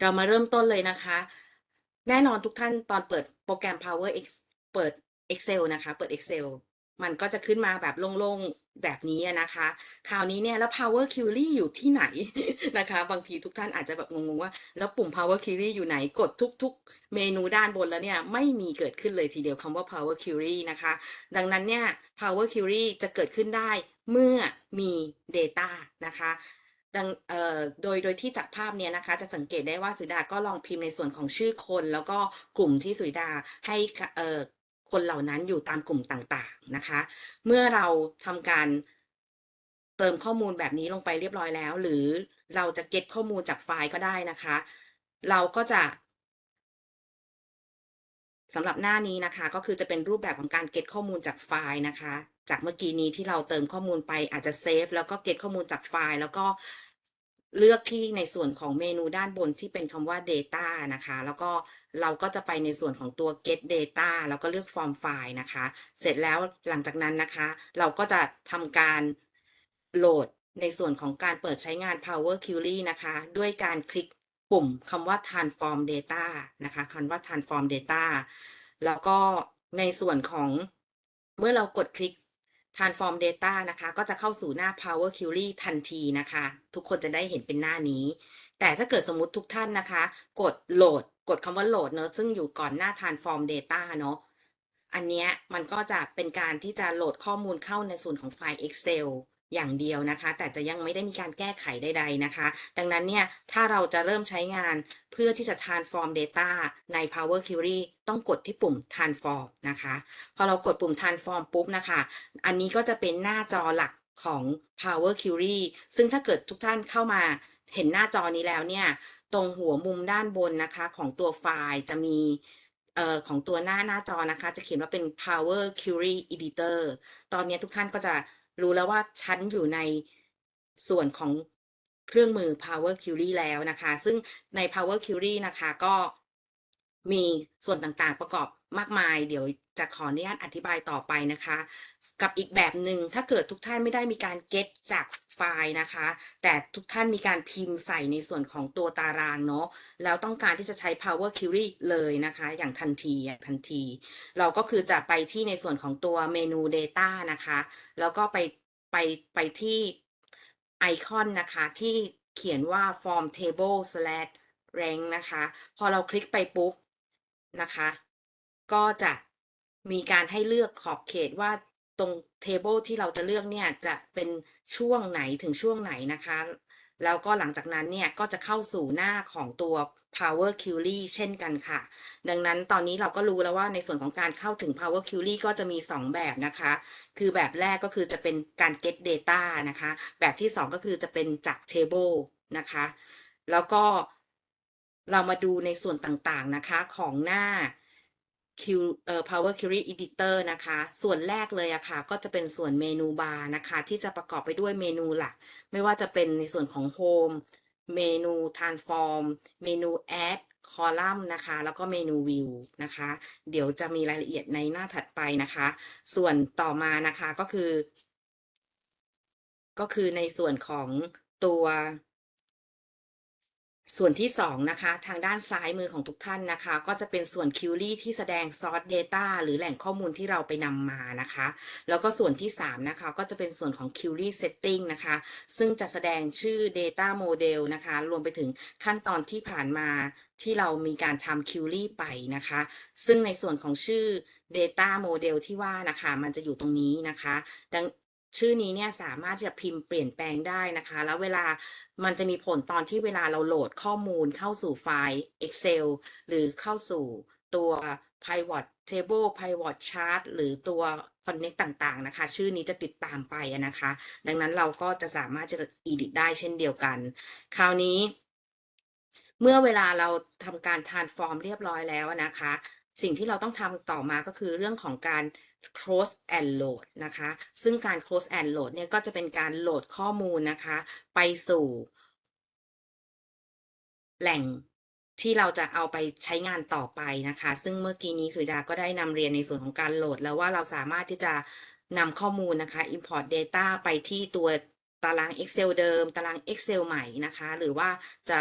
เรามาเริ่มต้นเลยนะคะ แน่นอนทุกท่านตอนเปิดโปรแกรม Power X เปิด Excel นะคะ เปิด Excel มันก็จะขึ้นมาแบบโล่งๆแบบนี้นะคะ คราวนี้เนี่ยแล้ว Power Query อยู่ที่ไหนนะคะ บางทีทุกท่านอาจจะแบบงงๆว่า แล้วปุ่ม Power Query อยู่ไหนกดทุกๆ เมนูด้านบนแล้วเนี่ยไม่มีเกิดขึ้นเลยทีเดียวคำว่า Power Query นะคะ ดังนั้นเนี่ย Power Query จะเกิดขึ้นได้เมื่อมี Data นะคะ ดังเอ่อโดยโดยที่จากภาพเนี้ยนะคะ จะสังเกตได้ว่าสุริดาก็ลองพิมพ์ในส่วนของชื่อคน แล้วก็กลุ่มที่สุริดาให้เอ่อคนเหล่านั้นอยู่ตามกลุ่มต่างๆนะคะ เมื่อเราทำการเติมข้อมูลแบบนี้ลงไปเรียบร้อยแล้ว หรือเราจะเก็ตข้อมูลจากไฟล์ก็ได้นะคะ เราก็จะสำหรับหน้านี้นะคะ ก็คือจะเป็นรูปแบบของการเก็ตข้อมูลจากไฟล์นะคะ จากเมื่อกี้นี้ที่เราเติมข้อมูลไปอาจจะเซฟแล้วก็เก็ตข้อมูลจากไฟล์ แล้วก็ เลือกที่ในส่วนของเมนูด้านบนที่เป็นคำว่า data นะคะ แล้วก็เราก็จะไปในส่วนของตัว get data แล้วก็เลือก form file นะคะ เสร็จแล้วหลังจากนั้นนะคะ เราก็จะทำการโหลดในส่วนของการเปิดใช้งาน Power Query นะคะ ด้วยการคลิกปุ่มคำว่า transform data นะคะคำว่า transform data แล้วก็ในส่วนของเมื่อเรากดคลิก transform data นะคะก็จะเข้าสู่หน้า Power Query ทันทีนะคะ ทุกคนจะได้เห็นเป็นหน้านี้ แต่ถ้าเกิดสมมติทุกท่านนะคะ กดโหลด กดคำว่าโหลดเนอะซึ่งอยู่ก่อนหน้า transform data เนอะอันเนี้ยมันก็จะเป็นการที่จะโหลดข้อมูลเข้าในส่วนของไฟล์ Excel อย่างเดียวนะคะ แต่จะยังไม่ได้มีการแก้ไขใด ๆนะคะ ดังนั้นเนี่ยถ้าเราจะเริ่มใช้งานเพื่อที่จะ transform data ใน Power Query ต้องกดที่ปุ่ม transform นะคะ พอเรากดปุ่ม transform ปุ๊บนะคะ อันนี้ก็จะเป็นหน้าจอหลักของ Power Query ซึ่งถ้าเกิดทุกท่านเข้ามาเห็นหน้าจอนี้แล้วเนี่ย ตรงหัวมุมด้านบนนะคะของตัวไฟล์จะมีออของตัวหน้าหน้าจอนะคะ จะเขียนว่าเป็น Power Query Editor ตอนนี้ทุกท่านก็จะ รู้แล้วว่าฉันอยู่ในส่วนของเครื่องมือ Power Query แล้วนะคะ ซึ่งใน Power Query นะคะก็ มีส่วนต่างๆประกอบมากมาย เดี๋ยวจะขออนุญาตอธิบายต่อไปนะคะ กับอีกแบบหนึ่งถ้าเกิดทุกท่านไม่ได้มีการเก็ตจากไฟล์นะคะ แต่ทุกท่านมีการพิมพ์ใส่ในส่วนของตัวตารางเนาะแล้วต้องการที่จะใช้ Power Query เลยนะคะ อย่างทันทีอย่างทันที เราก็คือจะไปที่ในส่วนของตัวเมนู Data นะคะ แล้วก็ไปไปไปที่ไอคอนนะคะที่เขียนว่า form table slash rank นะคะ พอเราคลิกไปปุ๊บ นะคะ ก็จะมีการให้เลือกขอบเขตว่าตรง table ที่เราจะเลือกเนี่ยจะเป็นช่วงไหนถึงช่วงไหนนะคะ แล้วก็หลังจากนั้นเนี่ยก็จะเข้าสู่หน้าของตัว Power Query เช่นกันค่ะ ดังนั้นตอนนี้เราก็รู้แล้วว่าในส่วนของการเข้าถึง Power Query ก็จะมี 2 แบบนะคะ คือแบบแรกก็คือจะเป็นการ get data นะคะ แบบที่ 2 ก็คือจะเป็นจาก table นะคะ แล้วก็ เรามาดูในส่วนต่างๆนะคะของหน้า Q เอ่อ Power Query Editor นะคะ ส่วนแรกเลยอะค่ะ ก็จะเป็นส่วนเมนูบาร์นะคะ ที่จะประกอบไปด้วยเมนูหลัก ไม่ว่าจะเป็นในส่วนของ Home เมนู Transform เมนู Add Column นะคะ แล้วก็เมนู View นะคะ เดี๋ยวจะมีรายละเอียดในหน้าถัดไปนะคะ ส่วนต่อมานะคะก็คือ ก็คือในส่วนของตัว ส่วนที่สองนะคะ ทางด้านซ้ายมือของทุกท่านนะคะ ก็จะเป็นส่วน Query ที่แสดง Source Data หรือแหล่งข้อมูลที่เราไปนำมานะคะ แล้วก็ส่วนที่ 3 นะคะ ก็จะเป็นส่วนของ Query Setting นะคะ ซึ่งจะแสดงชื่อ Data Model นะคะ รวมไปถึงขั้นตอนที่ผ่านมาที่เรามีการทำ Query ไปนะคะ ซึ่งในส่วนของชื่อ Data Model ที่ว่านะคะ มันจะอยู่ตรงนี้นะคะดัง ชื่อนี้เนี่ยสามารถจะพิมพ์เปลี่ยนแปลงได้นะคะ แล้วเวลามันจะมีผลตอนที่เวลาเราโหลดข้อมูลเข้าสู่ไฟล์ Excel หรือเข้าสู่ตัว Pivot Table Pivot Chart หรือตัว Connect ต่างๆ นะคะ ชื่อนี้จะติดตามไปนะคะ ดังนั้นเราก็จะสามารถจะ edit ได้เช่นเดียวกัน คราวนี้ เมื่อเวลาเราทำการ transform เรียบร้อยแล้วนะคะ สิ่งที่เราต้องทำต่อมาก็คือเรื่องของการ close and load นะคะ ซึ่งการ close and load เนี่ยก็จะเป็นการโหลดข้อมูลนะคะ ไปสู่ แหล่งที่เราจะเอาไปใช้งานต่อไปนะคะ ซึ่งเมื่อกี้นี้สุดาก็ได้นำเรียนในส่วนของการโหลด แล้วว่าเราสามารถที่จะนำข้อมูลนะคะ import data ไปที่ตัวตาราง Excel เดิม ตาราง Excel ใหม่นะคะ หรือว่าจะ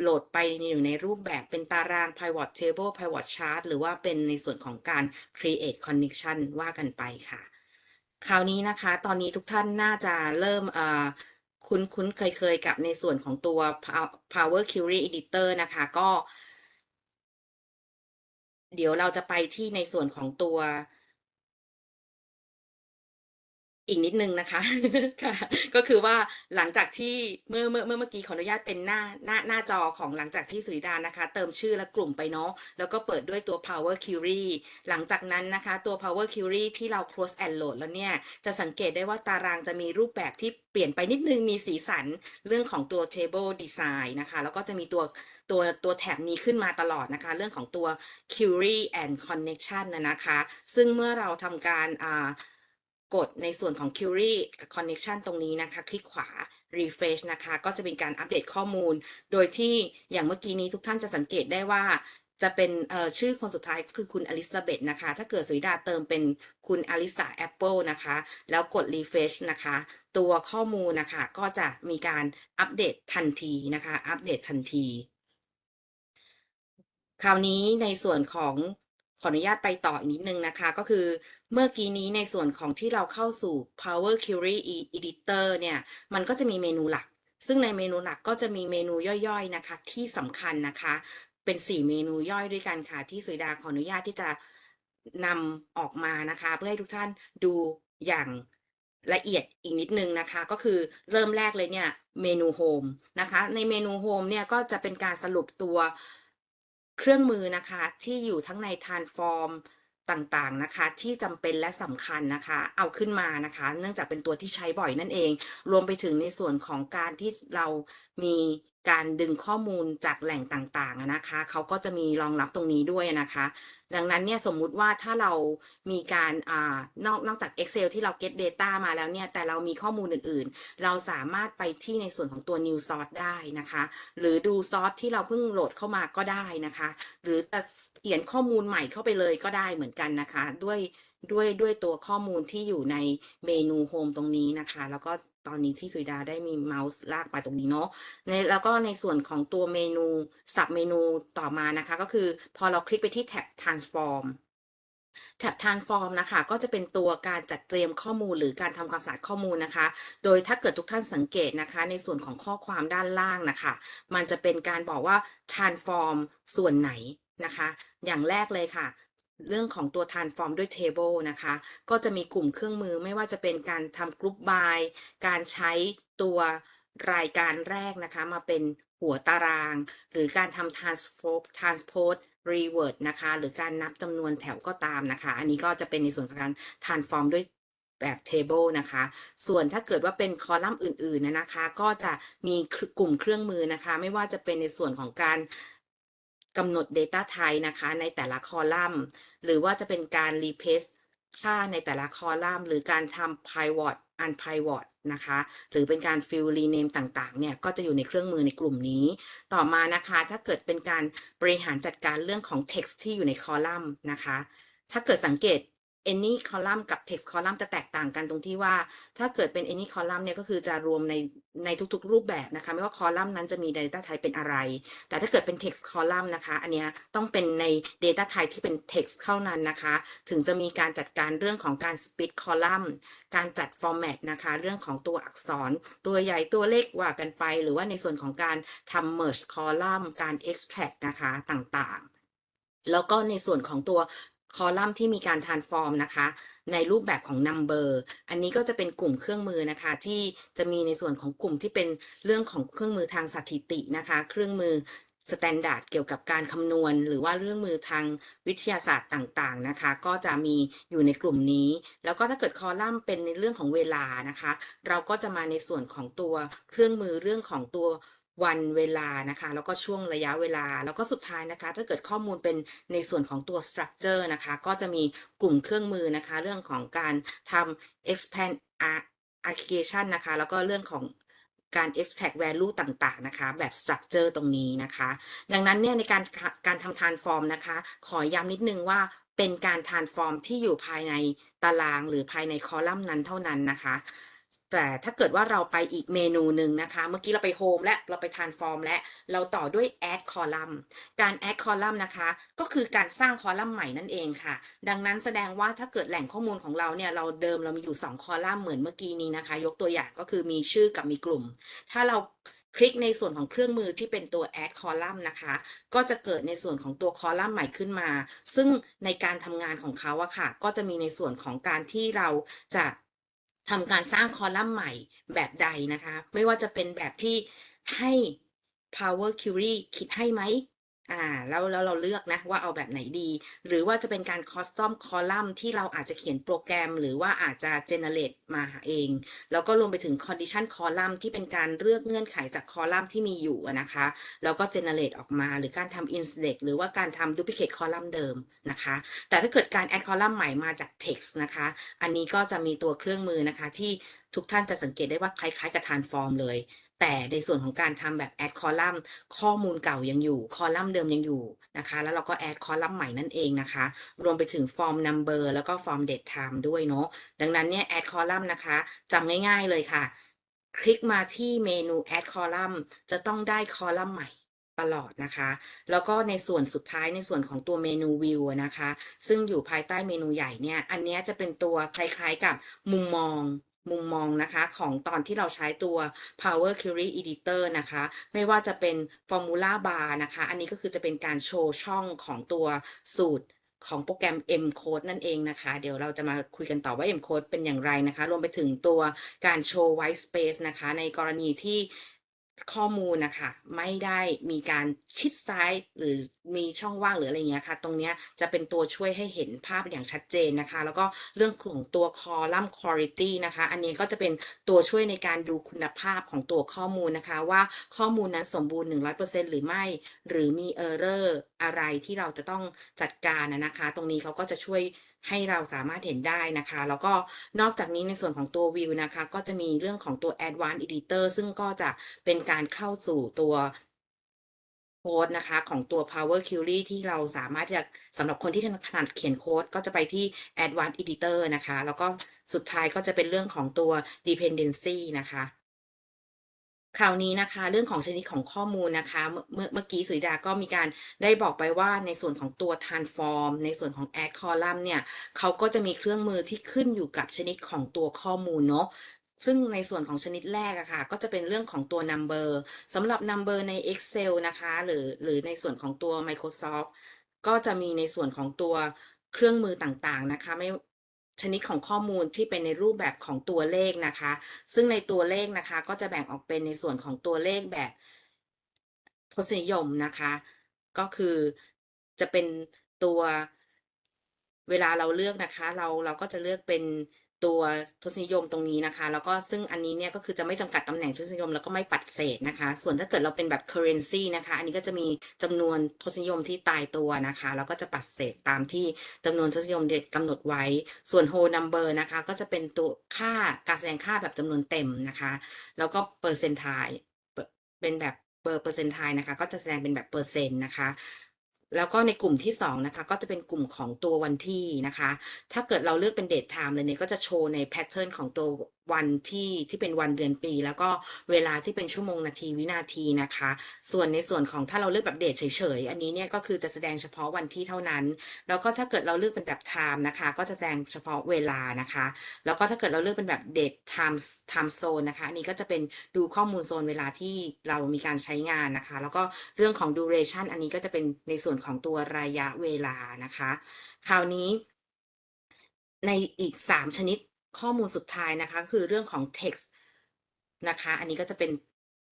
โหลดไปอยู่ในรูปแบบเป็นตาราง pivot table pivot chart หรือว่าเป็นในส่วนของการ create connection ว่ากันไปค่ะ คราวนี้นะคะ ตอนนี้ทุกท่านน่าจะเริ่มคุ้นคุ้นเคยเคยกับในส่วนของตัว Power Query Editor นะคะ ก็ เดี๋ยวเราจะไปที่ในส่วนของตัว อีกนิดนึงนะคะค่ะก็คือว่าหลังจากที่เมื่อเมื่อเมื่อเมื่อกี้ขออนุญาตเป็นหน้าหน้าหน้าจอของหลังจากที่สุริดานะคะ เติมชื่อและกลุ่มไปเนาะแล้วก็เปิดด้วยตัว Power Query หลังจากนั้นนะคะ ตัว Power Query ที่เรา close and load แล้วเนี่ย จะสังเกตได้ว่าตารางจะมีรูปแบบที่เปลี่ยนไปนิดนึงมีสีสันเรื่องของตัว table design นะคะ แล้วก็จะมีตัวตัวตัวแท็บนี้ขึ้นมาตลอดนะคะ เรื่องของตัว query and connection นะนะคะ ซึ่งเมื่อเราทำการอ่า กดในส่วนของ query กับ connection ตรงนี้นะคะ คลิกขวา refresh นะคะ ก็จะเป็นการอัปเดตข้อมูล โดยที่อย่างเมื่อกี้นี้ทุกท่านจะสังเกตได้ว่า จะเป็นชื่อคนสุดท้ายคือคุณอลิซาเบธนะคะ ถ้าเกิดสุริดาเติมเป็นคุณอลิสาแอปเปิลนะคะ แล้วกด refresh นะคะ ตัวข้อมูลนะคะ ก็จะมีการอัปเดตทันทีนะคะ อัปเดตทันที คราวนี้ในส่วนของ ขออนุญาตไปต่ออีกนิดนึงนะคะ ก็คือเมื่อกี้นี้ในส่วนของที่เราเข้าสู่ Power Query Editor เนี่ย มันก็จะมีเมนูหลัก ซึ่งในเมนูหลักก็จะมีเมนูย่อยๆนะคะ ที่สำคัญนะคะ เป็น 4 เมนูย่อยด้วยกันค่ะ ที่สุดาขออนุญาตที่จะนำออกมานะคะ เพื่อให้ทุกท่านดูอย่างละเอียดอีกนิดนึงนะคะ ก็คือเริ่มแรกเลยเนี่ยเมนูโฮมนะคะ ในเมนูโฮมเนี่ยก็จะเป็นการสรุปตัว เครื่องมือนะคะที่อยู่ทั้งใน Transform ต่างๆนะคะที่จำเป็นและสำคัญนะคะ เอาขึ้นมานะคะ เนื่องจากเป็นตัวที่ใช้บ่อยนั่นเอง รวมไปถึงในส่วนของการที่เรามี การดึงข้อมูลจากแหล่งต่างๆนะคะเขาก็จะมีรองรับตรงนี้ด้วยนะคะ ดังนั้นเนี่ยสมมุติว่าถ้าเรามีการอ่านอกนอกจาก Excel ที่เรา get data มาแล้วเนี่ย แต่เรามีข้อมูลอื่นๆ เราสามารถไปที่ในส่วนของตัว new source ได้นะคะ หรือดูซอสที่เราเพิ่งโหลดเข้ามาก็ได้นะคะ หรือจะเขียนข้อมูลใหม่เข้าไปเลยก็ได้เหมือนกันนะคะ ด้วยด้วยด้วยตัวข้อมูลที่อยู่ในเมนูโฮมตรงนี้นะคะ แล้วก็ ตอนนี้ที่สุริดาได้มีเมาส์ลากมาตรงนี้เนาะในแล้วก็ในส่วนของตัวเมนูสับเมนูต่อมานะคะ ก็คือพอเราคลิกไปที่แท็บ transform แท็บ transform นะคะ ก็จะเป็นตัวการจัดเตรียมข้อมูลหรือการทำความสะอาดข้อมูลนะคะ โดยถ้าเกิดทุกท่านสังเกตนะคะ ในส่วนของข้อความด้านล่างนะคะ มันจะเป็นการบอกว่า transform ส่วนไหนนะคะ อย่างแรกเลยค่ะ เรื่องของตัว transform ด้วย table นะคะ ก็จะมีกลุ่มเครื่องมือไม่ว่าจะเป็นการทำ group by การใช้ตัวรายการแรกนะคะ มาเป็นหัวตาราง หรือการทำ transpose transpose reword นะคะ หรือการนับจำนวนแถวก็ตามนะคะ อันนี้ก็จะเป็นในส่วนของการ transform ด้วยแบบ table นะคะ ส่วนถ้าเกิดว่าเป็นคอลัมน์อื่นๆนะคะ ก็จะมีกลุ่มเครื่องมือนะคะ ไม่ว่าจะเป็นในส่วนของการ กำหนด Data Type นะคะในแต่ละคอลัมน์ หรือว่าจะเป็นการ replace ค่าในแต่ละคอลัมน์ หรือการทำ pivot unpivot นะคะ หรือเป็นการ fill rename ต่างๆ เนี่ย ก็จะอยู่ในเครื่องมือในกลุ่มนี้ ต่อมานะคะ ถ้าเกิดเป็นการบริหารจัดการเรื่องของ text ที่อยู่ในคอลัมน์นะคะ ถ้าเกิดสังเกต any column กับ text column จะแตกต่างกันตรงที่ว่า ถ้าเกิดเป็น any column เนี่ยก็คือจะรวมในในทุกๆ รูปแบบนะคะ ไม่ว่าคอลัมน์นั้นจะมี data type เป็นอะไร แต่ถ้าเกิดเป็น text column นะคะ อันนี้ต้องเป็นใน data type ที่เป็น text เท่านั้นนะคะ ถึงจะมีการจัดการเรื่องของการ split column การจัด format นะคะ เรื่องของตัวอักษร ตัวใหญ่ตัวเล็กว่ากันไป หรือว่าในส่วนของการทำ merge column การ extract นะคะต่างๆ แล้วก็ในส่วนของตัว คอลัมน์ที่มีการ transform นะคะ ในรูปแบบของ number อันนี้ก็จะเป็นกลุ่มเครื่องมือนะคะ ที่จะมีในส่วนของกลุ่มที่เป็นเรื่องของเครื่องมือทางสถิตินะคะ เครื่องมือสแตนดาร์ดเกี่ยวกับการคำนวณ หรือว่าเรื่องมือทางวิทยาศาสตร์ต่างๆนะคะ ก็จะมีอยู่ในกลุ่มนี้ แล้วก็ถ้าเกิดคอลัมน์เป็นในเรื่องของเวลานะคะ เราก็จะมาในส่วนของตัวเครื่องมือเรื่องของตัว วันเวลานะคะ แล้วก็ช่วงระยะเวลา แล้วก็สุดท้ายนะคะ ถ้าเกิดข้อมูลเป็นในส่วนของตัว structure นะคะ ก็จะมีกลุ่มเครื่องมือนะคะ เรื่องของการทำ expand application นะคะ แล้วก็เรื่องของการ extract value ต่างๆ นะคะ แบบ structure ตรงนี้นะคะ ดังนั้นเนี่ยในการการทำ transform นะคะ ขอย้ำนิดนึงว่าเป็นการ transform ที่อยู่ภายในตารางหรือภายในคอลัมน์นั้นเท่านั้นนะคะ แต่ถ้าเกิดว่าเราไปอีกเมนูหนึ่งนะคะ เมื่อกี้เราไป Home และเราไป Transform และเราต่อด้วย Add Column การ Add Column นะคะ ก็คือการสร้างคอลัมน์ใหม่นั่นเองค่ะ ดังนั้นแสดงว่าถ้าเกิดแหล่งข้อมูลของเราเนี่ย เราเดิมเรามีอยู่ 2 คอลัมน์เหมือนเมื่อกี้นี้นะคะ ยกตัวอย่างก็คือมีชื่อกับมีกลุ่ม ถ้าเราคลิกในส่วนของเครื่องมือที่เป็นตัว add column นะคะ ก็จะเกิดในส่วนของตัวคอลัมน์ใหม่ขึ้นมา ซึ่งในการทำงานของเขาอะค่ะ ก็จะมีในส่วนของการที่เราจะ ทำการสร้างคอลัมน์ใหม่แบบใดนะคะ ไม่ว่าจะเป็นแบบที่ให้ Power Query คิดให้ไหม อ่าแล้วแล้วเราเลือกนะว่าเอาแบบไหนดี หรือว่าจะเป็นการ custom column ที่เราอาจจะเขียนโปรแกรม หรือว่าอาจจะ generate มาเอง แล้วก็รวมไปถึง condition column ที่เป็นการเลือกเงื่อนไขจากคอลัมน์ที่มีอยู่นะคะ แล้วก็ generate ออกมา หรือการทำ index หรือว่าการทำ duplicate column เดิมนะคะ แต่ถ้าเกิดการ add column ใหม่มาจาก text นะคะ อันนี้ก็จะมีตัวเครื่องมือนะคะ ที่ทุกท่านจะสังเกตได้ว่าคล้ายๆกับ transform เลย แต่ในส่วนของการทำแบบ add column ข้อมูลเก่ายังอยู่คอลัมน์เดิมยังอยู่นะคะ แล้วเราก็ add คอลัมน์ใหม่นั่นเองนะคะ รวมไปถึง form number แล้วก็ form date time ด้วยเนาะดังนั้นเนี่ย add column นะคะจำง่ายๆเลยค่ะ คลิกมาที่เมนู add column จะต้องได้คอลัมน์ใหม่ตลอดนะคะ แล้วก็ในส่วนสุดท้ายในส่วนของตัวเมนู view นะคะ ซึ่งอยู่ภายใต้เมนูใหญ่เนี่ย อันนี้จะเป็นตัวคล้ายๆกับมุมมอง มุมมองนะคะของตอนที่เราใช้ตัว Power Query Editor นะคะ ไม่ว่าจะเป็น Formula Bar นะคะ อันนี้ก็คือจะเป็นการโชว์ช่องของตัวสูตรของโปรแกรม M Code นั่นเองนะคะ เดี๋ยวเราจะมาคุยกันต่อว่า M Code เป็นอย่างไรนะคะ รวมไปถึงตัวการโชว์ White Space นะคะ ในกรณีที่ ข้อมูลนะคะไม่ได้มีการชิดซ้ายหรือมีช่องว่างหรืออะไรเงี้ยค่ะ ตรงเนี้ยจะเป็นตัวช่วยให้เห็นภาพอย่างชัดเจนนะคะ แล้วก็เรื่องของตัว column quality นะคะ อันนี้ก็จะเป็นตัวช่วยในการดูคุณภาพของตัวข้อมูลนะคะ ว่าข้อมูลนั้นสมบูรณ์ 100%หรือไม่ หรือมี error อร์อะไรที่เราจะต้องจัดการนะคะ ตรงนี้เขาก็จะช่วย ให้เราสามารถเห็นได้นะคะ แล้วก็นอกจากนี้ในส่วนของตัว View นะคะ ก็จะมีเรื่องของตัว Advanced Editor ซึ่งก็จะเป็นการเข้าสู่ตัวโค้ดนะคะ ของตัว Power Query ที่เราสามารถจะสำหรับคนที่ถนัดเขียนโค้ด ก็จะไปที่ Advanced Editor นะคะ แล้วก็สุดท้ายก็จะเป็นเรื่องของตัว Dependency นะคะ คราวนี้นะคะ เรื่องของชนิดของข้อมูลนะคะ เมื่อเมื่อกี้สุริดาก็มีการได้บอกไปว่าในส่วนของตัว transform ในส่วนของ add column เนี่ยเขาก็จะมีเครื่องมือที่ขึ้นอยู่กับชนิดของตัวข้อมูลเนาะซึ่งในส่วนของชนิดแรกอะค่ะ ก็จะเป็นเรื่องของตัว number สำหรับ number ใน Excel นะคะ หรือหรือในส่วนของตัว Microsoft ก็จะมีในส่วนของตัวเครื่องมือต่างๆนะคะ ไม่ ชนิดของข้อมูลที่เป็นในรูปแบบของตัวเลขนะคะ ซึ่งในตัวเลขนะคะ ก็จะแบ่งออกเป็นในส่วนของตัวเลขแบบทศนิยมนะคะ ก็คือจะเป็นตัวเวลาเราเลือกนะคะ เราเราก็จะเลือกเป็น ตัวทศนิยมตรงนี้นะคะ แล้วก็ซึ่งอันนี้เนี่ยก็คือจะไม่จำกัดตำแหน่งทศนิยมแล้วก็ไม่ปัดเศษนะคะ ส่วนถ้าเกิดเราเป็นแบบ currency นะคะ อันนี้ก็จะมีจำนวนทศนิยมที่ตายตัวนะคะ แล้วก็จะปัดเศษตามที่จำนวนทศนิยมเด็ดกำหนดไว้ ส่วน whole number นะคะ ก็จะเป็นตัวค่าการแสดงค่าแบบจำนวนเต็มนะคะ แล้วก็ percentile เป็นแบบเปอร์เปอร์เซนต์ไทนะคะ ก็จะแสดงเป็นแบบเปอร์เซ็นต์นะคะ แล้วก็ในกลุ่มที่สองนะคะ ก็จะเป็นกลุ่มของตัววันที่นะคะ ถ้าเกิดเราเลือกเป็นเดทไทม์เลยเนี่ยก็จะโชว์ในแพทเทิร์นของตัว วันที่ที่เป็นวันเดือนปี แล้วก็เวลาที่เป็นชั่วโมงนาทีวินาทีนะคะ ส่วนในส่วนของถ้าเราเลือกแบบเดทเฉยๆ อันนี้เนี่ยก็คือจะแสดงเฉพาะวันที่เท่านั้น แล้วก็ถ้าเกิดเราเลือกเป็นแบบ time นะคะ ก็จะแสดงเฉพาะเวลานะคะ แล้วก็ถ้าเกิดเราเลือกเป็นแบบ date time time zone นะคะอันนี้ก็จะเป็นดูข้อมูลโซนเวลาที่เรามีการใช้งานนะคะ แล้วก็เรื่องของ duration อันนี้ก็จะเป็นในส่วนของตัวระยะเวลานะคะ คราวนี้ในอีก 3 ชนิด ข้อมูลสุดท้ายนะคะคือเรื่องของ text นะคะ อันนี้ก็จะเป็น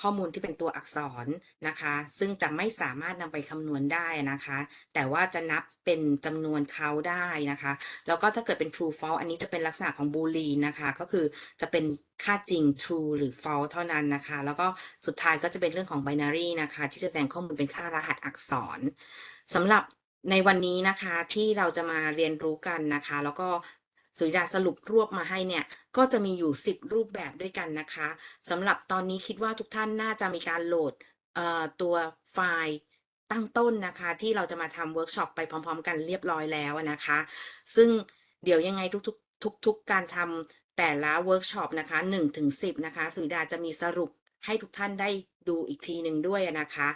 ข้อมูลที่เป็นตัวอักษรนะคะ ซึ่งจะไม่สามารถนำไปคำนวณได้นะคะ แต่ว่าจะนับเป็นจำนวนเขาได้นะคะ แล้วก็ถ้าเกิดเป็น true false อันนี้จะเป็นลักษณะของ boolean นะคะ ก็คือจะเป็นค่าจริง true หรือ false เท่านั้นนะคะ แล้วก็สุดท้ายก็จะเป็นเรื่องของ binary นะคะ ที่จะแสดงข้อมูลเป็นค่ารหัสอักษรสำหรับในวันนี้นะคะที่เราจะมาเรียนรู้กันนะคะ แล้วก็ สุริดาสรุปรวบมาให้เนี่ยก็จะมีอยู่ 10 รูปแบบด้วยกันนะคะสำหรับตอนนี้คิดว่าทุกท่านน่าจะมีการโหลดตัวไฟล์ตั้งต้นนะคะ ที่เราจะมาทำเวิร์กช็อปไปพร้อม ๆ กันเรียบร้อยแล้วนะคะ ซึ่งเดี๋ยวยังไงทุกๆทุกๆการทำแต่ละเวิร์กช็อปนะคะ1ถึง10 นะคะ สุนิดาจะมีสรุปให้ทุกท่านได้ดูอีกทีหนึ่งด้วยนะคะ